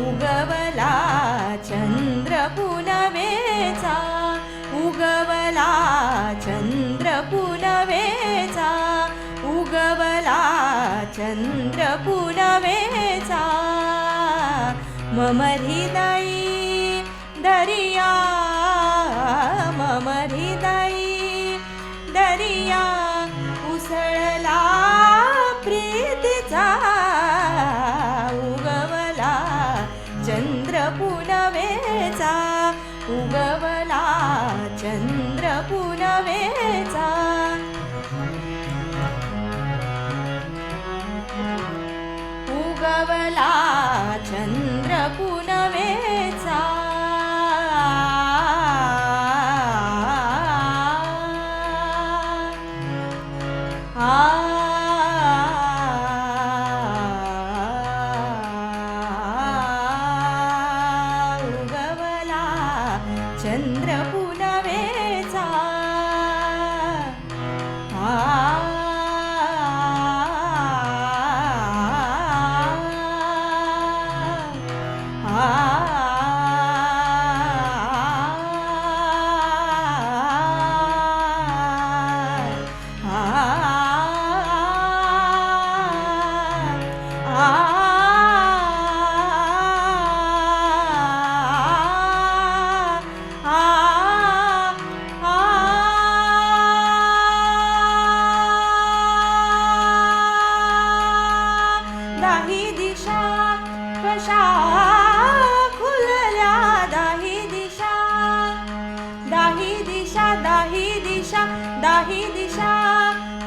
उगवला चंद्र पुनवेचा उगवला चंद्र पुनवेचा उगवला चंद्र पुनवेचा मम हृदयी दरिया चंद्र पुनवेचा उगवला चंद्र पुनवेचा आ। उगवला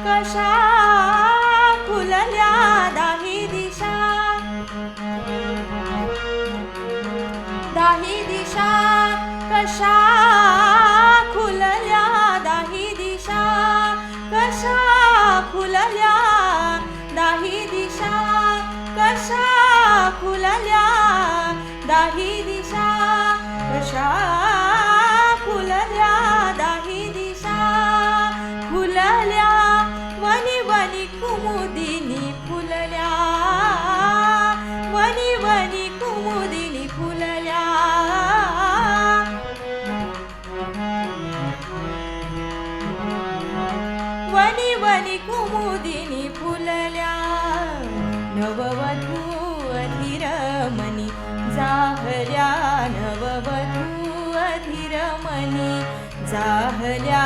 कशा खुलल्या दाही दिशा? दाही दिशा कशा खुलल्या दाही दिशा? कशा खुलल्या दाही दिशा? कशा खुलल्या दाही दिशा? कशा कुमुदिनी फुलल्या. वनी वनी कुमुदिनी फुलल्या. नववधू अधीरमणी जाहल्या. नववधू अधीरमणी जाहल्या.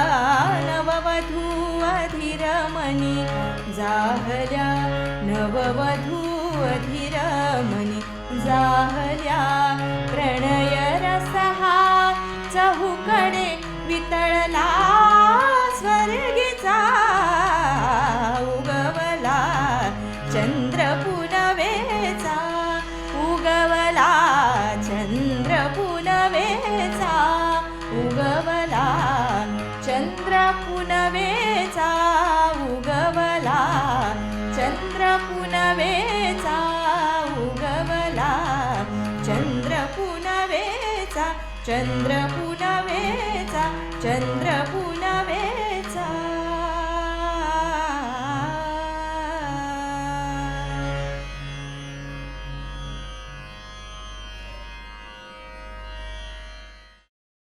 नववधू अधीरमणी जाहल्या. नववधू अधीरमणी जाहल्या चंद्र पुनवेचा चंद्र